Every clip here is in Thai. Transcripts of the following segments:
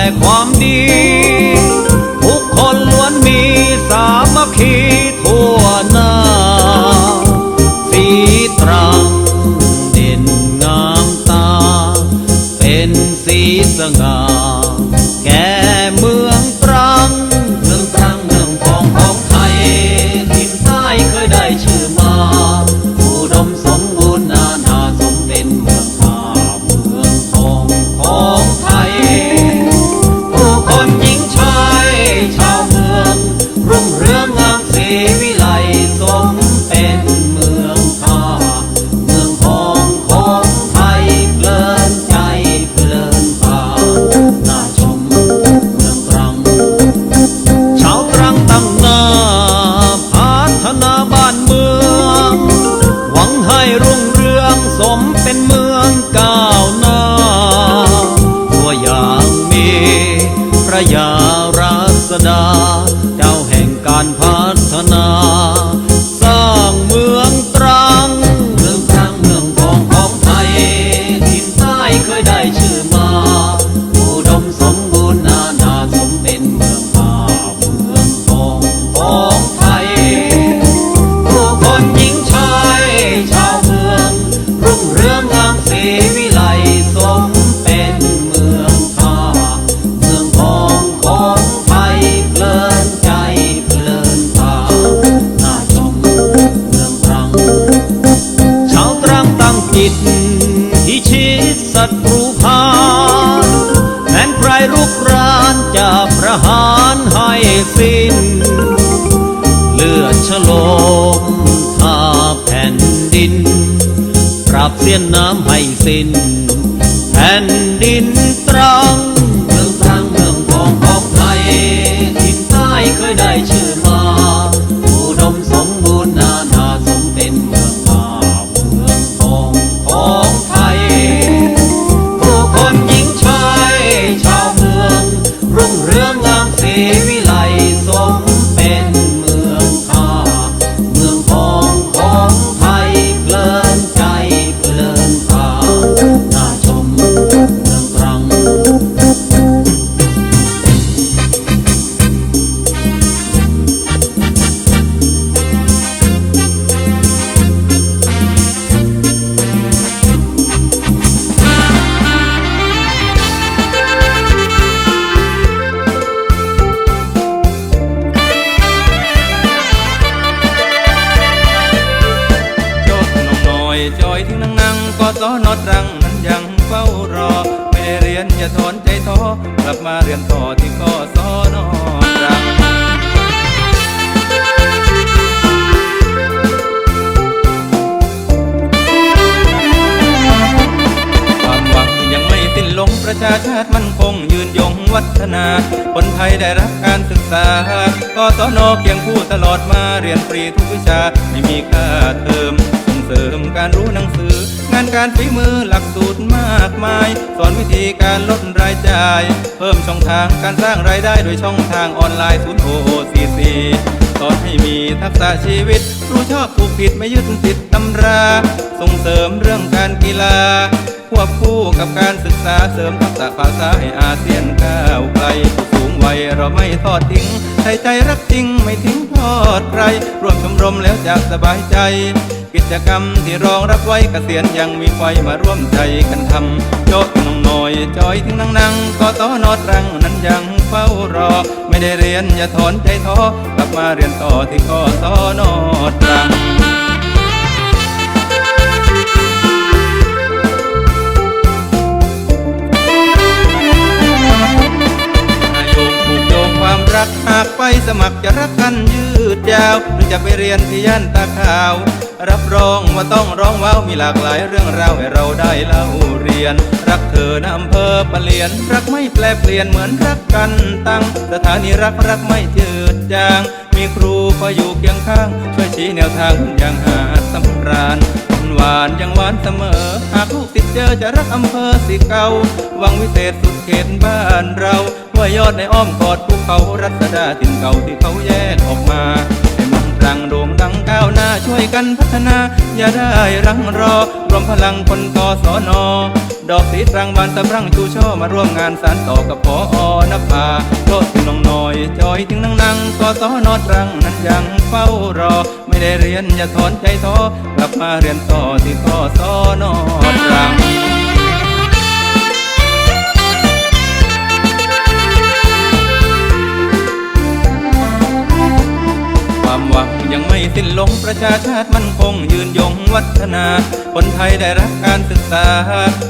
แต่ความดี ทุกคนล้วนมีสามัคคีทั่วหน้า สีตรังเด่นงามตา เป็นสีสง่าแก่เมือ การพัฒนา สิ้น เลือดฉลมทาแผ่นดิน ปราบเสียนน้ำให้สิ้น แผ่นดินตรังเมืองตรังเมืองทองของไทยทินใต้เคยได้ชื่อ จอยถึงนั่งนั่งก็ซ้อนอตรังนั้นยังเฝ้ารอ ไม่ได้เรียนอย่าถอนใจท้อกลับมาเรียนต่อที่ก็ซ้อนอตรังความหวังยังไม่สิ้นลงประชาชาติมั่นคงยืนยงวัฒนา คนไทยได้รับการศึกษากศนเคียงคู่ตลอดมาเรียนฟรีทุกวิชา ไม่มีค่าเทอมส่ง เสริมการรู้หนังสือ งานการฝีมือหลักสูตรมากมาย สอนวิธีการลดรายจ่าย เพิ่มช่องทางการสร้างรายได้โดยช่องทางออนไลน์ศูนย์โอซีซีสอนให้มีทักษะชีวิต รู้ชอบถูกผิดไม่ยึดติดตำรา ส่งเสริมเรื่องการกีฬา ควบคู่กับการศึกษาเสริมทักษะภาษาให้อาเซียนก้าวไกลผู้สูงวัยเราไม่ทอดทิ้งใส่ใจรักจริงไม่ทิ้งทอดใคร รวมชมรมแล้วจะสบายใจ กิจกรรมที่รองรับไว้เกษียณยังมีไฟมาร่วมใจกันทำโจทย์น้องน้อยจอยถึงนังนังก็ต้อนอตรังนั้นยังเฝ้ารอ ไม่ได้เรียนอย่าถอนใจท้อกลับมาเรียนต่อที่กศนตรังนายโยงผูกโยงความรักหากไปสมัครจะรักกันยืดยาวหรือจะไปเรียนที่ย่านตาขาว รับรองว่าต้องร้องว้าวมีหลากหลายเรื่องราวให้เราได้เล่าเรียน รักเธอนะอำเภอปะเลียน รักไม่แปลเปลี่ยนเหมือนรักกันตั้ง สถานีรักรักไม่จืดจาง มีครูคอยอยู่เคียงข้าง ช่วยชี้แนวทางอย่างหาสำราญหวานยังหวานเสมอ หากลูกติดเจอจะรักอำเภอสิเก่าวังวิเศษสุดเขตบ้านเราห้วยยอดในอ้อมกอดภูเขารัศดาถิ่นเก่าที่เขาแยกออกมา รังโด่งดังก้าวหน้าช่วยกันพัฒนา อย่าได้รังรอ รวมพลังคนกสนดอกสีตรังบานตะพรั่งชูช่อมาร่วมงานสารต่อกับพออนภาโทษถึงน้องน้อย จอยถึงนังนังกสนตรังนั้นยังเฝ้ารอ ไม่ได้เรียนอย่าถอนใจท้อกลับมาเรียนต่อที่กสนตรัง สิ้นลงประชาชาติมั่นคงยืนยงวัฒนา คนไทยได้รับการศึกษา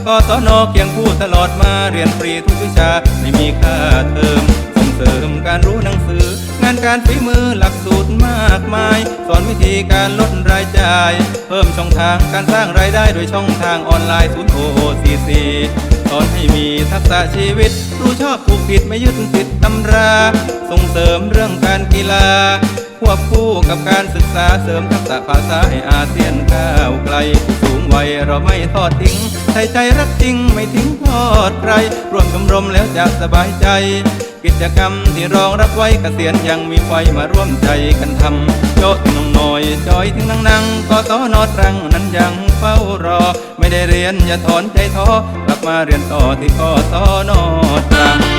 กศนเคียงคู่ตลอดมาเรียนฟรีทุกวิชาไม่มีค่าเทอมส่งเสริมการรู้หนังสือ งานการฝีมือหลักสูตรมากมาย สอนวิธีการลดรายจ่าย เพิ่มช่องทางการสร้างรายได้โดยช่องทางออนไลน์ศูนย์โอซีซีสอนให้มีทักษะชีวิต รู้ชอบถูกผิดไม่ยึดติดตำรา ส่งเสริมเรื่องการกีฬา ควบคู่กับการศึกษาเสริมทักษะภาษาให้อาเซียนก้าวไกลผู้สูงวัยเราไม่ทอดทิ้งใส่ใจรักจริงไม่ทิ้งทอดใครร่วมชมรมแล้วจะสบายใจ กิจกรรมที่รองรับไว้เกษียณยังมีไฟมาร่วมใจกันทำโจทย์น้องน้อยจอยถึงนังนังกสนตรังนั้นยังเฝ้ารอ ไม่ได้เรียนอย่าถอนใจท้อกลับมาเรียนต่อที่กสนตรัง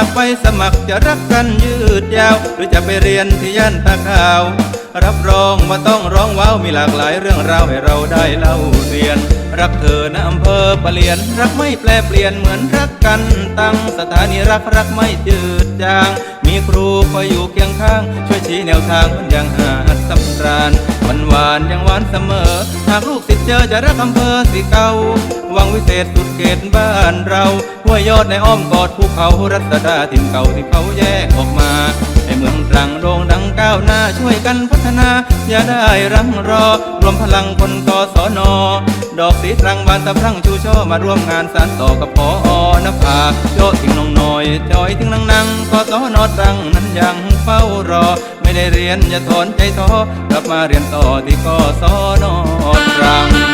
ากไปสมัครจะรักกันยืดยาว หรือจะไปเรียนที่ย่านตาขาว รับรองว่าต้องร้องว้าวมีหลากหลายเรื่องราวให้เราได้เล่าเรียน รักเธอนะอำเภอปะเลียน รักไม่แปลเปลี่ยนเหมือนรักกันตั้งสถานีรักรักไม่จืดจาง มีครูคอยอยู่เคียงข้าง ช่วยชี้แนวทางมันยังหาดสำราญ วานหวานยังหวานเสมอ หากลูกศิษย์เจอจะรักอำเภอสิเก่าวังวิเศษสุดเขตบ้านเราห้วยยอดในอ้อมกอดภูเขารัศดาถิ่นเก่าที่เขาแยกออกมาให้เมืองตรังโด่งดังก้าวหน้าช่วยกันพัฒนา อย่าได้รังรอ รวมพลังคนกสนดอกสีตรังบานตะพรั่งชูช่อมาร่วมงานสารต่อกับพออนภาโจถึงน้องน้อยจอยถึงนังนังกสนตรังนั้นยังเฝ้ารอ ไม่ได้เรียนอย่าถอนใจท้อกลับมาเรียนต่อที่กศนตรัง